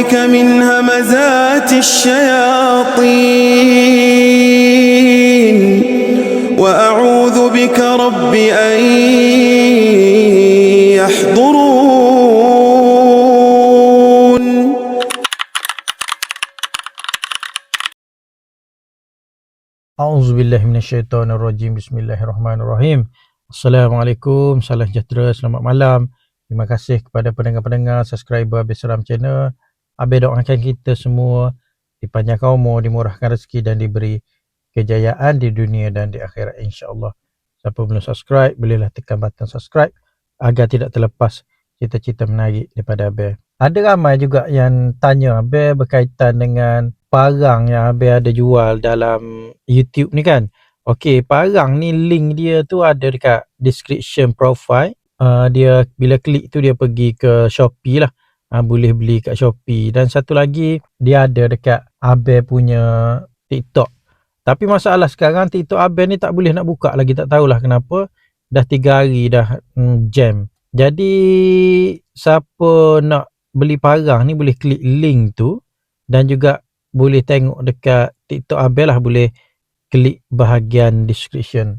ربك من همزات الشياطين وأعوذ بك رب أن يحضرون. أعوذ بالله من الشيطان الرجيم. بسم الله الرحمن الرحيم. السلام عليكم. سلام جترس سلام Terima kasih kepada pendengar-pendengar, subscriber Habis Seram Channel. Habis doakan kita semua dipanjangkan umur, dimurahkan rezeki dan diberi kejayaan di dunia dan di akhirat insya-Allah. Siapa belum subscribe, bolehlah tekan button subscribe agar tidak terlepas cerita-cerita menarik daripada Abel. Ada ramai juga yang tanya Abel berkaitan dengan parang yang Abel ada jual dalam YouTube ni kan. Okey, parang ni link dia tu ada dekat description profile. Uh, dia bila klik tu dia pergi ke Shopee lah. Uh, boleh beli kat Shopee dan satu lagi dia ada dekat Abel punya TikTok. Tapi masalah sekarang TikTok Abel ni tak boleh nak buka lagi tak tahulah kenapa. Dah tiga hari dah mm, jam. Jadi siapa nak beli parang ni boleh klik link tu dan juga boleh tengok dekat TikTok Abel lah boleh klik bahagian description.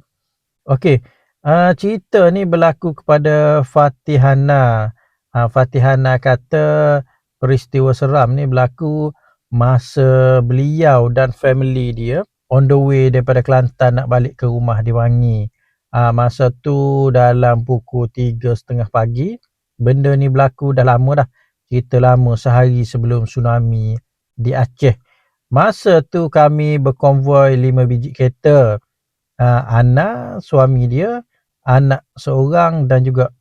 Okey, uh, cerita ni berlaku kepada Fatihana. Uh, Fatihana kata peristiwa seram ni berlaku masa beliau dan family dia on the way daripada Kelantan nak balik ke rumah di Wangi. Uh, masa tu dalam pukul 3.30 pagi. Benda ni berlaku dah lama dah. Cerita lama sehari sebelum tsunami di Aceh. Masa tu kami berkonvoi lima biji kereta. Uh, Ana, suami dia, anak seorang dan juga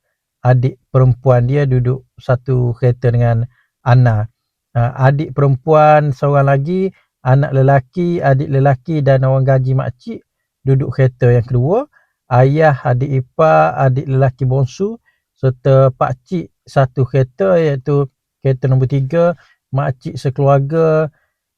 adik perempuan dia duduk satu kereta dengan Ana. Uh, adik perempuan seorang lagi, anak lelaki, adik lelaki dan orang gaji makcik duduk kereta yang kedua. Ayah, adik ipar, adik lelaki bongsu serta pakcik satu kereta iaitu kereta nombor tiga, makcik sekeluarga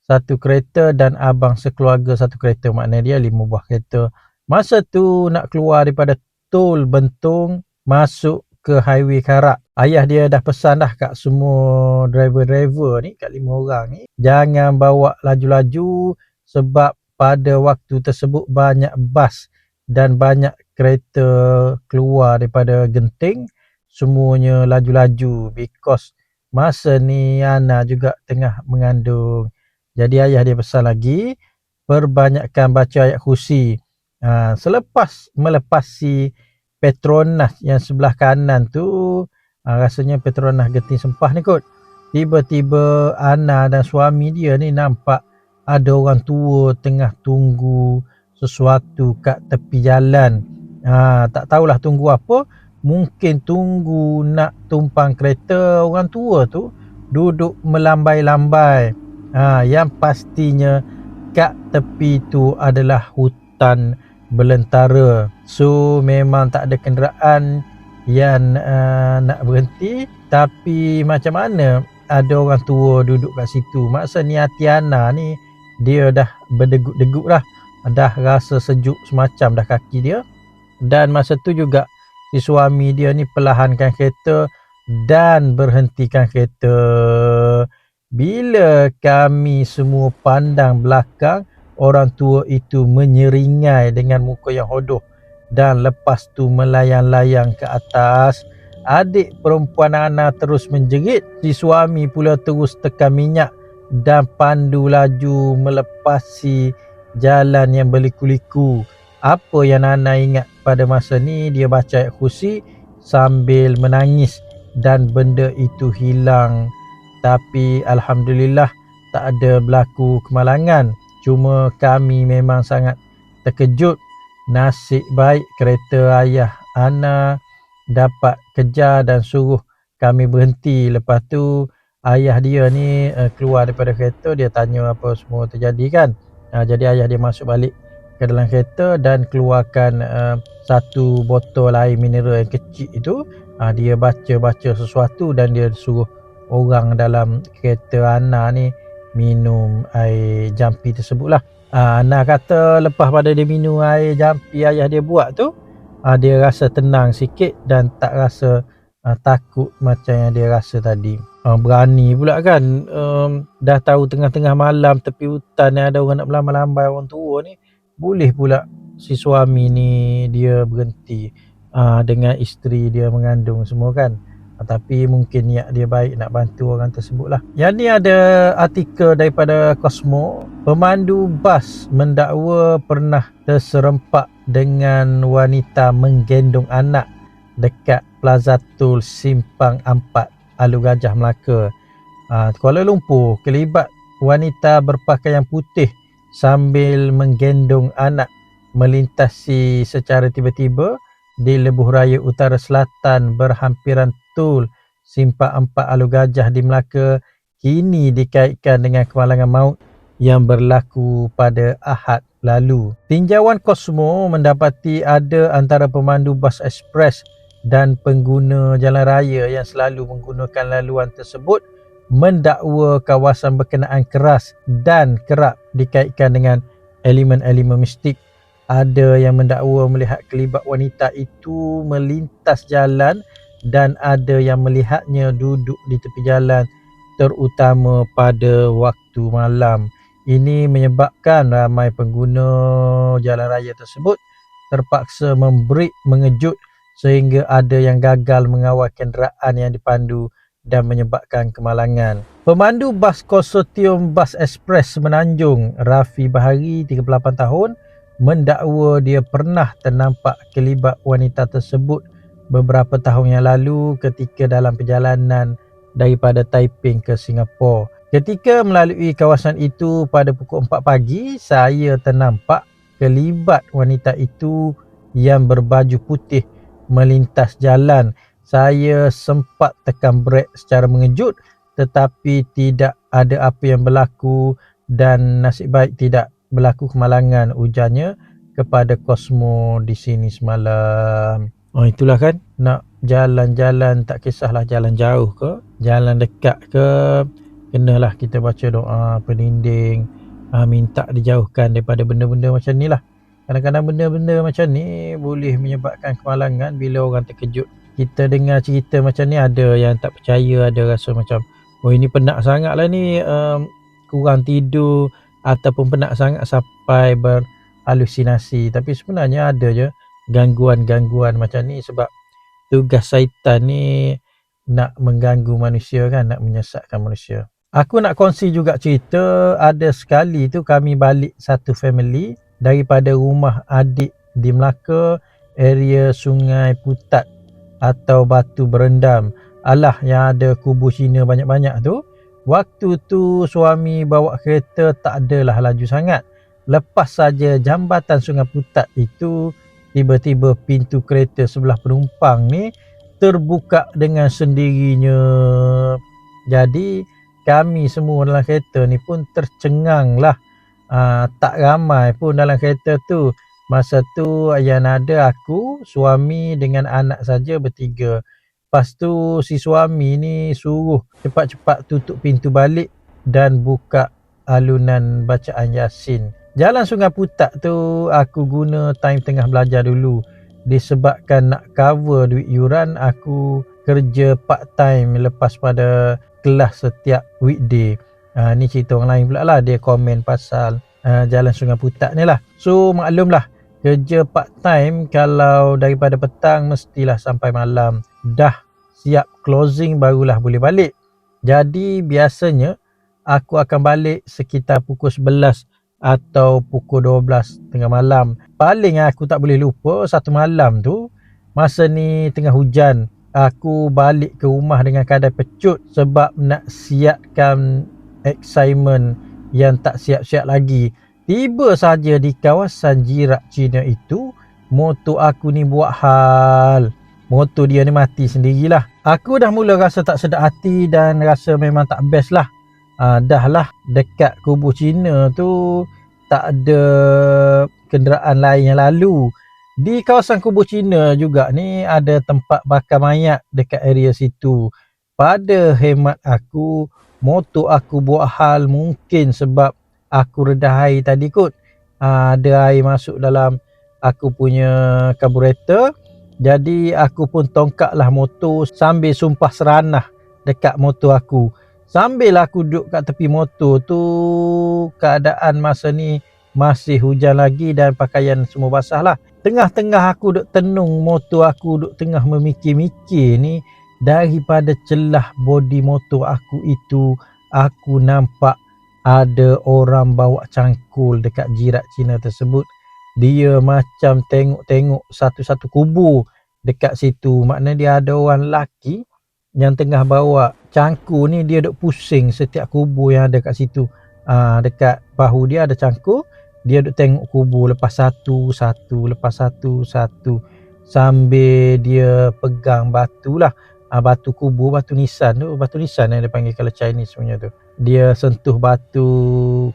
satu kereta dan abang sekeluarga satu kereta. Maknanya dia lima buah kereta. Masa tu nak keluar daripada tol Bentong masuk ke highway Karak. Ayah dia dah pesan dah kat semua driver-driver ni, kat lima orang ni. Jangan bawa laju-laju sebab pada waktu tersebut banyak bas dan banyak kereta keluar daripada Genting. Semuanya laju-laju because masa ni Ana juga tengah mengandung. Jadi ayah dia pesan lagi, perbanyakkan baca ayat kursi. Ha, selepas melepasi Petronas yang sebelah kanan tu, ha, rasanya Petronas Genting Sempah ni kot. Tiba-tiba Ana dan suami dia ni nampak ada orang tua tengah tunggu sesuatu kat tepi jalan. Ha, tak tahulah tunggu apa mungkin tunggu nak tumpang kereta orang tua tu duduk melambai-lambai. Ha, yang pastinya kat tepi tu adalah hutan belentara. So memang tak ada kenderaan yang uh, nak berhenti. Tapi macam mana ada orang tua duduk kat situ. Maksud ni Atiana ni dia dah berdegup-degup dah. Dah rasa sejuk semacam dah kaki dia. Dan masa tu juga si suami dia ni perlahankan kereta dan berhentikan kereta. Bila kami semua pandang belakang, orang tua itu menyeringai dengan muka yang hodoh dan lepas tu melayang-layang ke atas. Adik perempuan Ana terus menjerit. Si suami pula terus tekan minyak dan pandu laju melepasi jalan yang berliku-liku. Apa yang Nana ingat pada masa ni dia baca ayat kursi sambil menangis dan benda itu hilang. Tapi Alhamdulillah tak ada berlaku kemalangan. Cuma kami memang sangat terkejut. Nasib baik kereta ayah Ana dapat kejar dan suruh kami berhenti. Lepas tu ayah dia ni uh, keluar daripada kereta dia tanya apa semua terjadi kan. Uh, jadi ayah dia masuk balik ke dalam kereta dan keluarkan uh, satu botol air mineral yang kecil itu uh, dia baca-baca sesuatu dan dia suruh orang dalam kereta Ana ni minum air jampi tersebut lah uh, Ana kata lepas pada dia minum air jampi ayah dia buat tu uh, dia rasa tenang sikit dan tak rasa uh, takut macam yang dia rasa tadi. Uh, berani pula kan? Um, dah tahu tengah-tengah malam tepi hutan ni ada orang nak melambai-lambai orang tua ni boleh pula si suami ni dia berhenti uh, dengan isteri dia mengandung semua kan tapi mungkin niat dia baik nak bantu orang tersebut lah yang ni ada artikel daripada Cosmo pemandu bas mendakwa pernah terserempak dengan wanita menggendong anak dekat Plaza Tul Simpang 4 Alu Gajah Melaka. Uh, Kuala Lumpur kelibat wanita berpakaian putih sambil menggendong anak melintasi secara tiba-tiba di lebuh raya utara selatan berhampiran Tul Simpang 4 Alu Gajah di Melaka kini dikaitkan dengan kemalangan maut yang berlaku pada Ahad lalu. Tinjauan Kosmo mendapati ada antara pemandu bas ekspres dan pengguna jalan raya yang selalu menggunakan laluan tersebut mendakwa kawasan berkenaan keras dan kerap dikaitkan dengan elemen-elemen mistik. Ada yang mendakwa melihat kelibat wanita itu melintas jalan dan ada yang melihatnya duduk di tepi jalan terutama pada waktu malam. Ini menyebabkan ramai pengguna jalan raya tersebut terpaksa memberi mengejut sehingga ada yang gagal mengawal kenderaan yang dipandu dan menyebabkan kemalangan. Pemandu bas konsortium Bas Express Semenanjung, Rafi Bahari, 38 tahun, mendakwa dia pernah ternampak kelibat wanita tersebut beberapa tahun yang lalu ketika dalam perjalanan daripada Taiping ke Singapura. Ketika melalui kawasan itu pada pukul 4 pagi, saya ternampak kelibat wanita itu yang berbaju putih melintas jalan. Saya sempat tekan brek secara mengejut tetapi tidak ada apa yang berlaku dan nasib baik tidak berlaku kemalangan ujarnya kepada Cosmo di sini semalam. Oh itulah kan nak jalan-jalan tak kisahlah jalan jauh ke, jalan dekat ke, kenalah kita baca doa peninding, ah, minta dijauhkan daripada benda-benda macam ni lah. Kadang-kadang benda-benda macam ni boleh menyebabkan kemalangan bila orang terkejut. Kita dengar cerita macam ni ada yang tak percaya, ada rasa macam oh ini penat sangat lah ni um, kurang tidur ataupun penat sangat sampai berhalusinasi. Tapi sebenarnya ada je gangguan-gangguan macam ni sebab tugas syaitan ni nak mengganggu manusia kan, nak menyesatkan manusia. Aku nak kongsi juga cerita ada sekali tu kami balik satu family daripada rumah adik di Melaka area Sungai Putat atau Batu Berendam alah yang ada kubur Cina banyak-banyak tu waktu tu suami bawa kereta tak adalah laju sangat lepas saja jambatan Sungai Putat itu tiba-tiba pintu kereta sebelah penumpang ni terbuka dengan sendirinya jadi kami semua dalam kereta ni pun tercengang lah uh, tak ramai pun dalam kereta tu. Masa tu yang ada aku, suami dengan anak saja bertiga. Lepas tu si suami ni suruh cepat-cepat tutup pintu balik dan buka alunan bacaan Yasin. Jalan Sungai Putak tu aku guna time tengah belajar dulu. Disebabkan nak cover duit yuran aku kerja part time lepas pada kelas setiap weekday. Ha, ni cerita orang lain pula lah. Dia komen pasal uh, jalan sungai putat ni lah. So maklumlah kerja part time kalau daripada petang mestilah sampai malam. Dah siap closing barulah boleh balik. Jadi biasanya aku akan balik sekitar pukul 11 atau pukul 12 tengah malam. Paling aku tak boleh lupa satu malam tu masa ni tengah hujan. Aku balik ke rumah dengan kadar pecut sebab nak siapkan excitement yang tak siap-siap lagi. Tiba saja di kawasan jirak Cina itu, motor aku ni buat hal. Motor dia ni mati sendirilah. Aku dah mula rasa tak sedap hati dan rasa memang tak best lah. Uh, dah lah dekat kubur Cina tu tak ada kenderaan lain yang lalu. Di kawasan kubur Cina juga ni ada tempat bakar mayat dekat area situ. Pada hemat aku, motor aku buat hal mungkin sebab aku redah air tadi kot. Ha, ada air masuk dalam aku punya karburator Jadi aku pun tongkaklah motor sambil sumpah seranah dekat motor aku. Sambil aku duduk kat tepi motor tu keadaan masa ni masih hujan lagi dan pakaian semua basah lah. Tengah-tengah aku duduk tenung motor aku duduk tengah memikir-mikir ni daripada celah body motor aku itu aku nampak ada orang bawa cangkul dekat jirat Cina tersebut. Dia macam tengok-tengok satu-satu kubur dekat situ. Maknanya dia ada orang lelaki yang tengah bawa cangkul ni dia duk pusing setiap kubur yang ada kat situ. Ah dekat bahu dia ada cangkul, dia duk tengok kubur lepas satu, satu, lepas satu, satu sambil dia pegang batu lah. Ah, batu kubur, batu nisan tu, batu nisan yang dia panggil kalau Chinese punya tu. Dia sentuh batu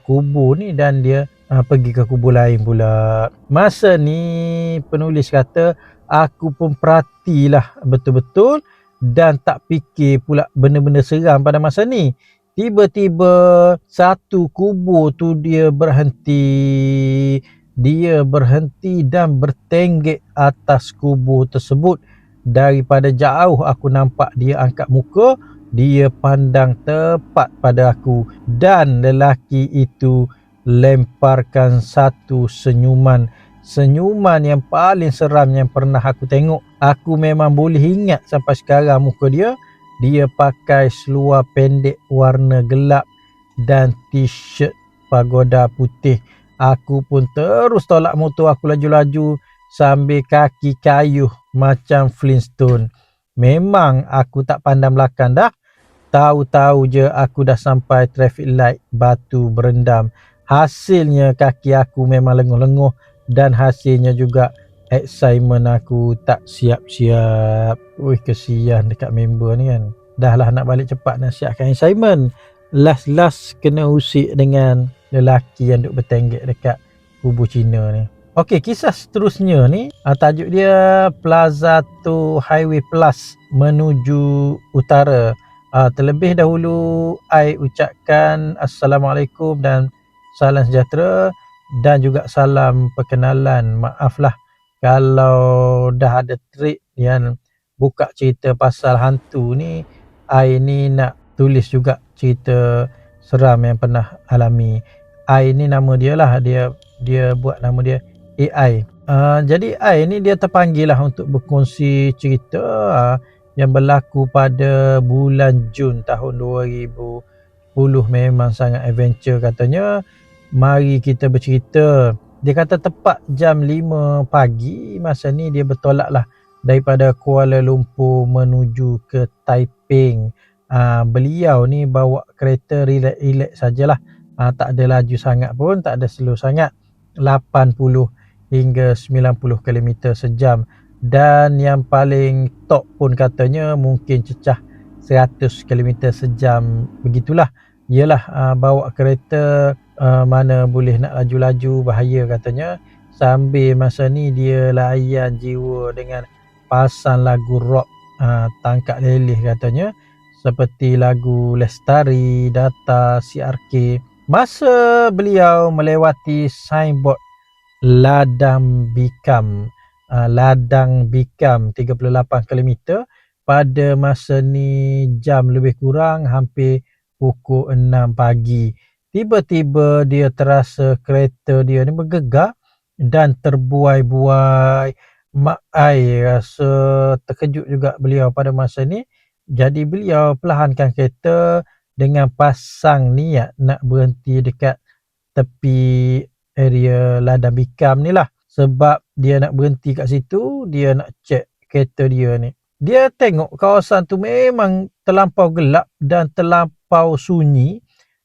kubur ni dan dia uh, pergi ke kubur lain pula. Masa ni penulis kata aku pun perhatilah betul-betul dan tak fikir pula benda-benda seram pada masa ni. Tiba-tiba satu kubur tu dia berhenti. Dia berhenti dan bertenggek atas kubur tersebut. Daripada jauh aku nampak dia angkat muka. Dia pandang tepat pada aku. Dan lelaki itu lemparkan satu senyuman senyuman yang paling seram yang pernah aku tengok. Aku memang boleh ingat sampai sekarang muka dia. Dia pakai seluar pendek warna gelap dan t-shirt pagoda putih. Aku pun terus tolak motor aku laju-laju sambil kaki kayu macam Flintstone. Memang aku tak pandang belakang dah. Tahu-tahu je aku dah sampai traffic light batu berendam. Hasilnya kaki aku memang lenguh-lenguh dan hasilnya juga excitement aku tak siap-siap. Wih kesian dekat member ni kan. Dah lah nak balik cepat nak siapkan assignment. Last-last kena usik dengan lelaki yang duk bertenggek dekat kubur Cina ni. Okey, kisah seterusnya ni uh, tajuk dia Plaza to Highway Plus menuju utara. Uh, terlebih dahulu I ucapkan Assalamualaikum dan salam sejahtera dan juga salam perkenalan maaflah kalau dah ada trik yang buka cerita pasal hantu ni I ni nak tulis juga cerita seram yang pernah alami I ni nama dia lah dia dia buat nama dia AI uh, jadi I ni dia terpanggil lah untuk berkongsi cerita uh, yang berlaku pada bulan Jun tahun 2010 memang sangat adventure katanya mari kita bercerita. Dia kata tepat jam 5 pagi masa ni dia bertolak lah daripada Kuala Lumpur menuju ke Taiping. Uh, beliau ni bawa kereta relax-relax sajalah. Uh, tak ada laju sangat pun, tak ada slow sangat. 80 hingga 90 km sejam. Dan yang paling top pun katanya mungkin cecah 100 km sejam. Begitulah. Ialah uh, bawa kereta uh, mana boleh nak laju-laju bahaya katanya sambil masa ni dia layan jiwa dengan pasang lagu rock uh, tangkap lelih katanya seperti lagu Lestari, Data, CRK masa beliau melewati signboard Ladang Bikam. Uh, Ladang Bikam 38 km pada masa ni jam lebih kurang hampir pukul 6 pagi. Tiba-tiba dia terasa kereta dia ni bergegar dan terbuai-buai. Mak ai rasa terkejut juga beliau pada masa ni. Jadi beliau perlahankan kereta dengan pasang niat nak berhenti dekat tepi area ladang bikam ni lah. Sebab dia nak berhenti kat situ dia nak check kereta dia ni. Dia tengok kawasan tu memang terlampau gelap dan terlampau sunyi.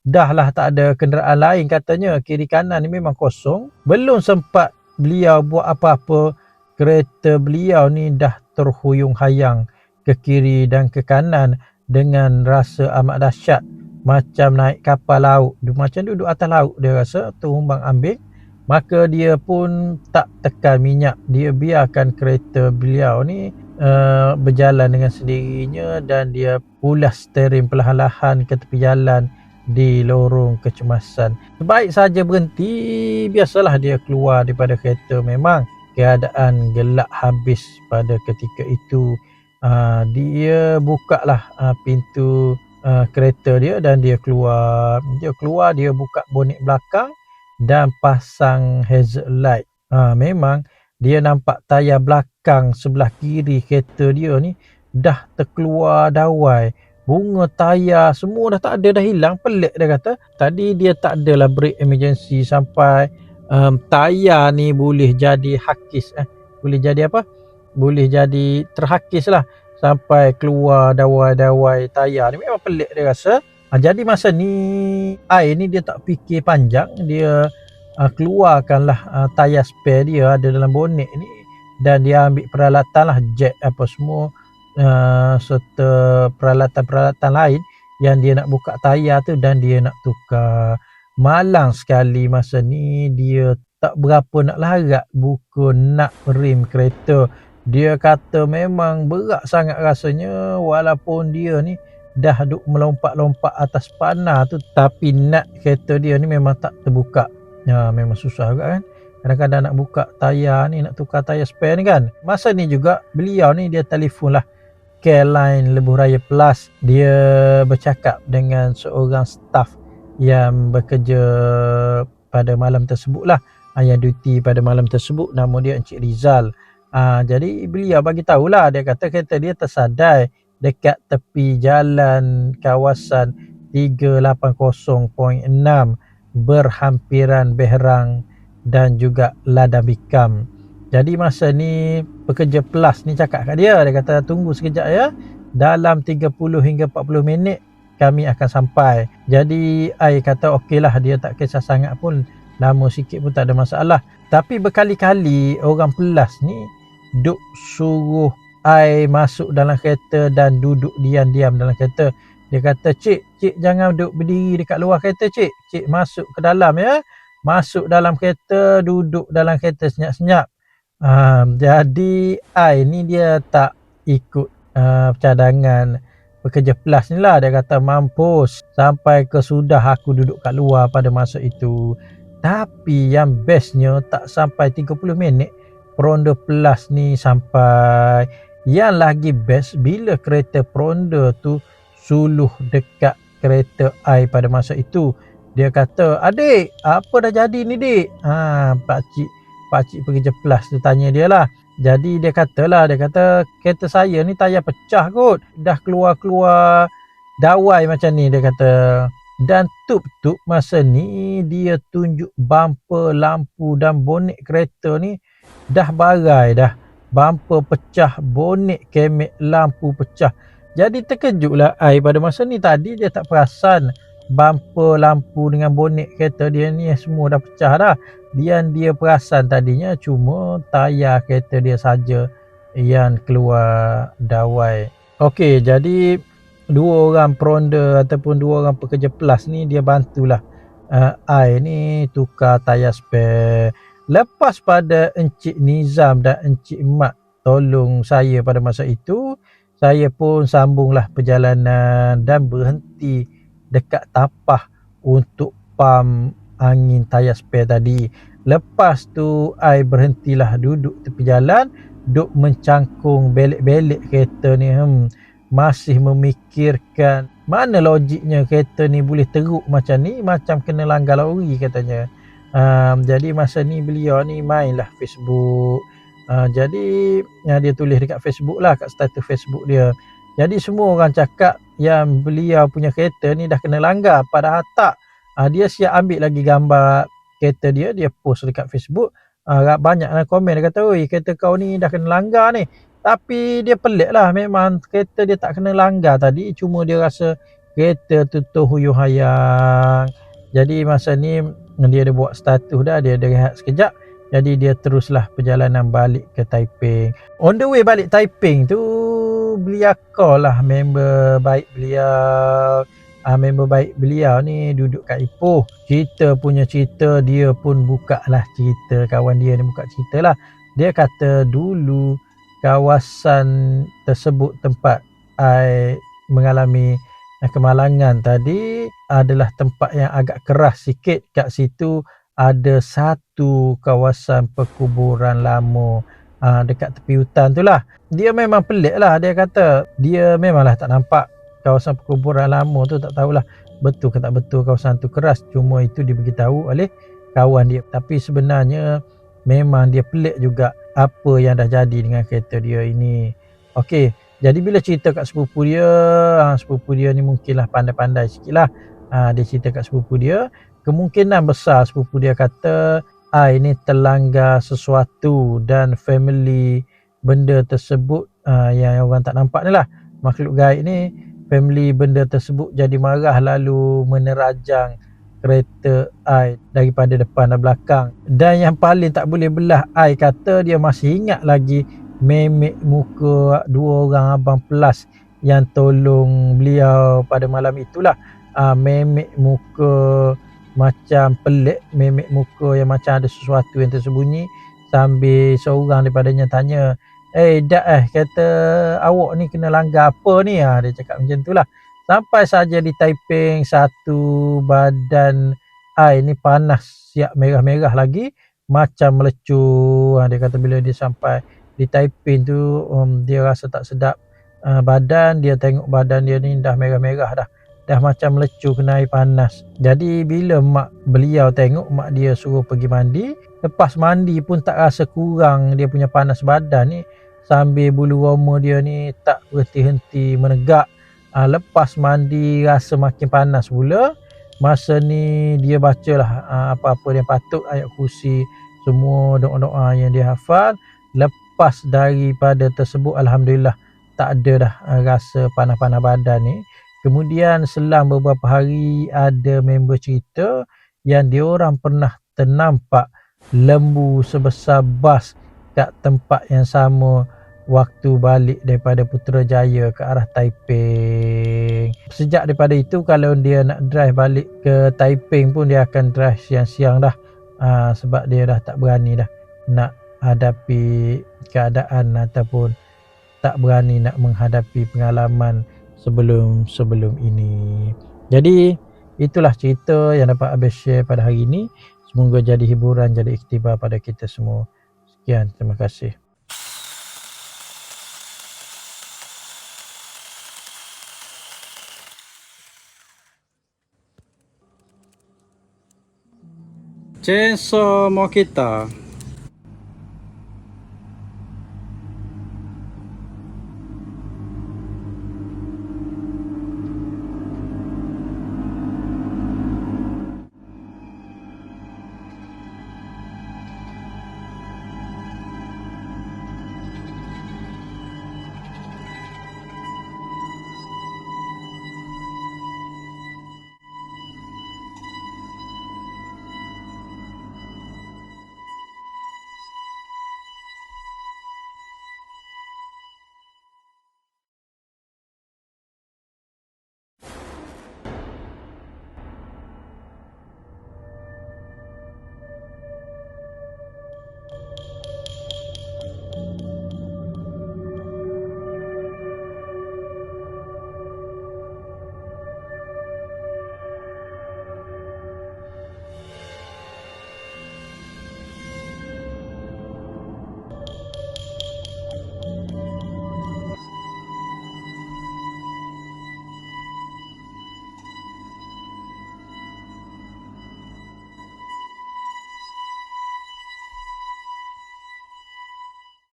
Dah lah tak ada kenderaan lain katanya. Kiri kanan ni memang kosong. Belum sempat beliau buat apa-apa. Kereta beliau ni dah terhuyung hayang ke kiri dan ke kanan dengan rasa amat dahsyat macam naik kapal laut macam duduk atas laut dia rasa terumbang ambing maka dia pun tak tekan minyak dia biarkan kereta beliau ni uh, berjalan dengan sendirinya dan dia pulas steering perlahan-lahan ke tepi jalan di lorong kecemasan. Sebaik saja berhenti, biasalah dia keluar daripada kereta memang. keadaan gelap habis pada ketika itu uh, dia buka lah uh, pintu uh, kereta dia dan dia keluar dia keluar dia buka bonet belakang dan pasang hazard light. Uh, memang dia nampak tayar belakang sebelah kiri kereta dia ni dah terkeluar dawai. Bunga tayar semua dah tak ada dah hilang. Pelik dia kata. Tadi dia tak adalah brake emergency sampai um, tayar ni boleh jadi hakis. Eh boleh jadi apa? Boleh jadi terhakis lah sampai keluar dawai-dawai tayar ni memang pelik dia rasa. Ha, jadi masa ni air ni dia tak fikir panjang. Dia uh, keluarkanlah uh, tayar spare dia ada dalam bonet ni dan dia ambil peralatan lah jet apa semua uh, serta peralatan-peralatan lain yang dia nak buka tayar tu dan dia nak tukar. Malang sekali masa ni dia tak berapa nak larat buku nak rim kereta dia kata memang berat sangat rasanya walaupun dia ni dah duk melompat-lompat atas panah tu tapi nak kereta dia ni memang tak terbuka. Ya memang susah juga kan? Kadang-kadang nak buka tayar ni nak tukar tayar spare ni kan? Masa ni juga beliau ni dia telefon lah. Careline Lebuh Raya Plus dia bercakap dengan seorang staff yang bekerja pada malam tersebut lah. Ah, yang duty pada malam tersebut nama dia Encik Rizal uh, jadi beliau bagi tahulah dia kata kereta dia tersadai dekat tepi jalan kawasan 380.6 berhampiran Behrang dan juga Ladabikam. Jadi masa ni pekerja plus ni cakap kat dia dia kata tunggu sekejap ya dalam 30 hingga 40 minit kami akan sampai. Jadi ai kata okeylah dia tak kisah sangat pun lama sikit pun tak ada masalah. Tapi berkali-kali orang plus ni duk suruh ai masuk dalam kereta dan duduk diam-diam dalam kereta. Dia kata, "Cik, cik jangan duduk berdiri dekat luar kereta, cik. Cik masuk ke dalam ya. Masuk dalam kereta, duduk dalam kereta senyap-senyap." Um, jadi I ni dia tak ikut uh, cadangan pekerja plus ni lah. Dia kata mampus sampai ke sudah aku duduk kat luar pada masa itu. Tapi yang bestnya tak sampai 30 minit Prondo Plus ni sampai. Yang lagi best bila kereta Prondo tu suluh dekat kereta I pada masa itu. Dia kata, adik apa dah jadi ni dik? Ha, pakcik pakcik pekerja plus tu tanya dia lah. Jadi dia kata lah, dia kata kereta saya ni tayar pecah kot. Dah keluar-keluar dawai macam ni dia kata. Dan tup-tup masa ni dia tunjuk bumper, lampu dan bonet kereta ni dah barai dah. Bumper pecah, bonet kemek, lampu pecah. Jadi terkejutlah I pada masa ni tadi dia tak perasan bumper, lampu dengan bonet kereta dia ni semua dah pecah dah. Dia dia perasan tadinya cuma tayar kereta dia saja yang keluar dawai. Okey, jadi dua orang peronda ataupun dua orang pekerja plus ni dia bantulah uh, I ni tukar tayar spare. Lepas pada Encik Nizam dan Encik Mat tolong saya pada masa itu, saya pun sambunglah perjalanan dan berhenti dekat tapah untuk pam angin tayar spare tadi. Lepas tu I berhentilah duduk tepi jalan, duk mencangkung belik-belik kereta ni. Hmm, masih memikirkan mana logiknya kereta ni boleh teruk macam ni, macam kena langgar lori katanya. Um, jadi masa ni beliau ni mainlah Facebook. Uh, jadi uh, dia tulis dekat Facebook lah kat status Facebook dia. Jadi semua orang cakap yang beliau punya kereta ni dah kena langgar padahal tak. Uh, dia siap ambil lagi gambar kereta dia, dia post dekat Facebook. Uh, banyak lah komen dia kata, oi kereta kau ni dah kena langgar ni. Tapi dia pelik lah memang kereta dia tak kena langgar tadi. Cuma dia rasa kereta tu tu huyuh hayang. Jadi masa ni dia ada buat status dah, dia ada rehat sekejap. Jadi dia teruslah perjalanan balik ke Taiping. On the way balik Taiping tu beliau call lah member baik beliau. Ah member baik beliau ni duduk kat Ipoh. Cerita punya cerita dia pun buka lah cerita kawan dia ni buka cerita lah. Dia kata dulu kawasan tersebut tempat I mengalami kemalangan tadi adalah tempat yang agak keras sikit kat situ ada satu kawasan perkuburan lama uh, dekat tepi hutan tu lah. Dia memang pelik lah. Dia kata dia memanglah tak nampak kawasan perkuburan lama tu tak tahulah betul ke tak betul kawasan tu keras. Cuma itu dia beritahu oleh kawan dia. Tapi sebenarnya memang dia pelik juga apa yang dah jadi dengan kereta dia ini. Okey, jadi bila cerita kat sepupu dia, ha, sepupu dia ni mungkinlah pandai-pandai sikit lah. Ha, dia cerita kat sepupu dia, kemungkinan besar sepupu dia kata ah ini terlanggar sesuatu dan family benda tersebut ah, yang orang tak nampak ni lah. Makhluk gaib ni family benda tersebut jadi marah lalu menerajang kereta ai daripada depan dan belakang. Dan yang paling tak boleh belah ai kata dia masih ingat lagi memek muka dua orang abang plus yang tolong beliau pada malam itulah. Uh, memek muka macam pelik memek muka yang macam ada sesuatu yang tersembunyi sambil seorang daripadanya tanya eh dak eh kata awak ni kena langgar apa ni? Ha, dia cakap macam tu lah sampai saja di Taiping satu badan ai ni panas siap merah-merah lagi macam melecur. Ha, dia kata bila dia sampai di Taiping tu um, dia rasa tak sedap uh, badan dia tengok badan dia ni dah merah-merah dah dah macam lecur kena air panas. Jadi bila mak beliau tengok mak dia suruh pergi mandi, lepas mandi pun tak rasa kurang dia punya panas badan ni sambil bulu roma dia ni tak berhenti-henti menegak. Ha, lepas mandi rasa makin panas pula. Masa ni dia bacalah ha, apa-apa yang patut ayat kursi semua doa-doa yang dia hafal. Lepas daripada tersebut Alhamdulillah tak ada dah ha, rasa panas-panas badan ni. Kemudian selang beberapa hari ada member cerita yang dia orang pernah ternampak lembu sebesar bas kat tempat yang sama waktu balik daripada Putrajaya ke arah Taiping. Sejak daripada itu kalau dia nak drive balik ke Taiping pun dia akan drive siang-siang dah. Ha, sebab dia dah tak berani dah nak hadapi keadaan ataupun tak berani nak menghadapi pengalaman sebelum sebelum ini. Jadi itulah cerita yang dapat Abis share pada hari ini. Semoga jadi hiburan, jadi iktibar pada kita semua. Sekian, terima kasih. Chainsaw Mokita